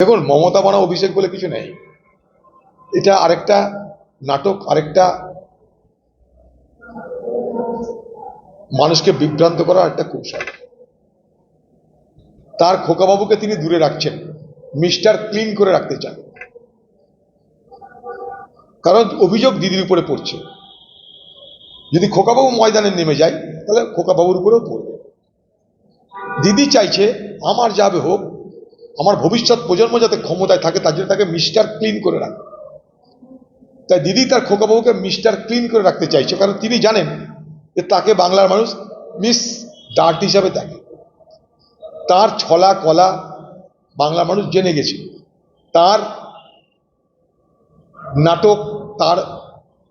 দেখুন, মমতা বানা অভিষেক বলে কিছু নেই। এটা আরেকটা নাটক, আরেকটা মানুষকে বিভ্রান্ত করার একটা কৌশল। তার খোকাবাবুকে তিনি দূরে রাখছেন, মিস্টার ক্লিন করে রাখতে চান। কারণ অভিযোগ দিদির উপরে পড়ছে। যদি খোকাবাবু ময়দানে নেমে যায়, তাহলে খোকাবাবুর উপরেও পড়বে। দিদি চাইছে, আমার যাবে হোক আমার ভবিষ্যৎ প্রজন্ম যাতে ক্ষমতায় থাকে, তার জন্য তাকে মিস্টার ক্লিন করে রাখে। তাই দিদি তার খোকাবাবুকে মিস্টার ক্লিন করে রাখতে চাইছে, কারণ তিনি জানেন যে তাকে বাংলার মানুষ মিস ডার্ট হিসাবে দেখে। তার ছলা কলা বাংলা মানুষ জেনে গেছে। তার নাটক, তার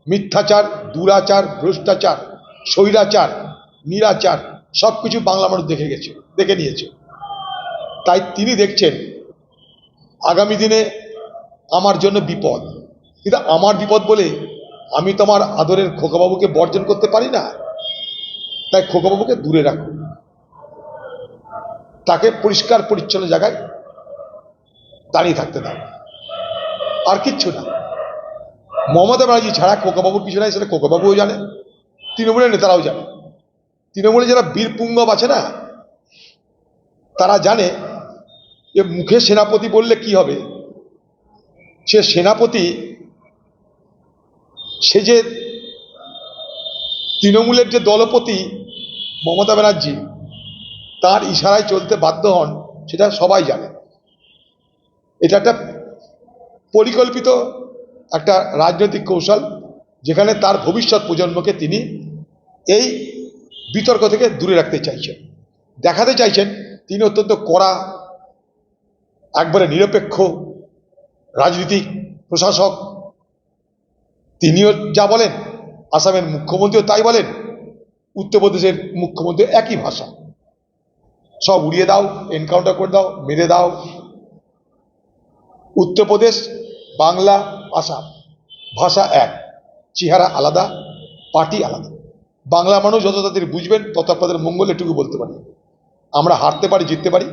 মিথ্যাচার, দুরাচার, ভ্রষ্টাচার, স্বৈরাচার, নিরাচার সব কিছু বাংলা মানুষ দেখে গেছে, দেখে নিয়েছে। তাই তিনি দেখছেন, আগামী দিনে আমার জন্য বিপদ। কিন্তু আমার বিপদ বলে আমি তোমার আদরের খোকাবাবুকে বর্জন করতে পারি না। তাই খোকাবাবুকে দূরে রাখুন তাকে পরিষ্কার পরিচ্ছন্ন জায়গায় দাঁড়িয়ে থাকতে দাও। আর কিচ্ছু না। মমতা ব্যানার্জি ছাড়া খোকাবাবুর কিছু নাই, সেটা খোকাবাবুও জানে, তৃণমূলের নেতারাও জানে। তৃণমূলে যারা বীরপুঙ্গব আছে না, তারা জানে যে মুখে সেনাপতি বললে কি হবে? সে সেনাপতি সে যে তৃণমূলের যে দলপতি মমতা ব্যানার্জি, তার ইশারায় চলতে বাধ্য হন, সেটা সবাই জানে। এটা একটা পরিকল্পিত একটা রাজনৈতিক কৌশল, যেখানে তার ভবিষ্যৎ প্রজন্মকে তিনি এই বিতর্ক থেকে দূরে রাখতে চাইছেন। দেখাতে চাইছেন তিনি অত্যন্ত কড়া একবারে নিরপেক্ষ রাজনীতিক প্রশাসক। তিনিও যা বলেন, আসামের মুখ্যমন্ত্রীও তাই বলেন উত্তরপ্রদেশের মুখ্যমন্ত্রী একই ভাষা। সব উড়িয়ে দাও এনকাউন্টার করে দাও, মেরে দাও। উত্তরপ্রদেশ বাংলা, আসাম, ভাষা এক, চেহারা আলাদা, পার্টি আলাদা। বাংলা মানুষ যত তাদের বুঝবেন, তত আপনাদের মঙ্গল এটুকু বলতে পারি। আমরা হারতে পারি, জিততে পারি।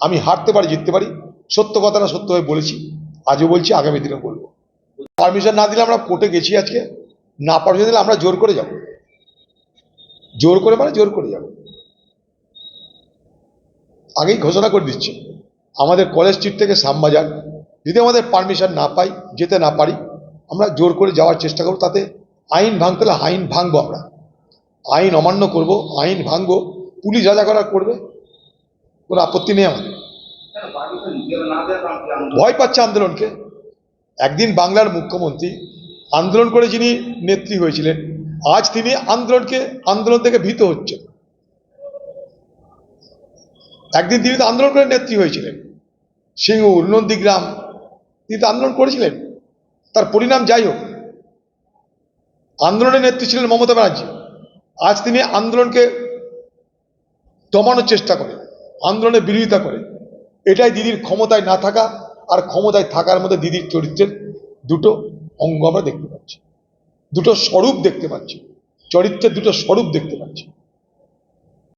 আমি হারতে পারি, জিততে পারি। সত্য কথাটা সত্য হয়ে বলেছি, আজও বলছি, আগামী দিনে বলব। পারমিশন না দিলে আমরা কোর্টে গেছি আজকে, না পারমিশন দিলে আমরা জোর করে যাব। জোর করে মানে জোর করে যাব। আগেই ঘোষণা করে দিচ্ছি, আমাদের কলেজ স্ট্রিট থেকে শ্যামবাজার, যদি আমাদের পারমিশন না পাই, যেতে না পারি, আমরা জোর করে যাওয়ার চেষ্টা করব, তাতে আইন ভাঙতে হলে আইন ভাঙবো আমরা। আইন অমান্য করব, আইন ভাঙবো, পুলিশ যা যা করার করবে, কোনো আপত্তি নেই আমাদের। ভয় পাচ্ছে আন্দোলনকে। একদিন বাংলার মুখ্যমন্ত্রী আন্দোলন করে যিনি নেত্রী হয়েছিলেন, আজ তিনি আন্দোলনকে, আন্দোলন থেকে ভীত হচ্ছেন। একদিন তিনি তো আন্দোলন করে নেত্রী হয়েছিলেন। সিঙ্গুর নন্দীগ্রাম, তিনি তো আন্দোলন করেছিলেন। তার পরিণাম যাই হোক, আন্দোলনের নেত্রী ছিলেন মমতা ব্যানার্জি। আজ তিনি আন্দোলনকে দমানোর চেষ্টা করে আন্দোলনের বিরোধিতা করে এটাই দিদির ক্ষমতায় না থাকা আর ক্ষমতায় থাকার মধ্যে দিদির চরিত্রের দুটো অঙ্গ আমরা দেখতে পাচ্ছি। দুটো স্বরূপ দেখতে পাচ্ছি। চরিত্রের দুটো স্বরূপ দেখতে পাচ্ছি।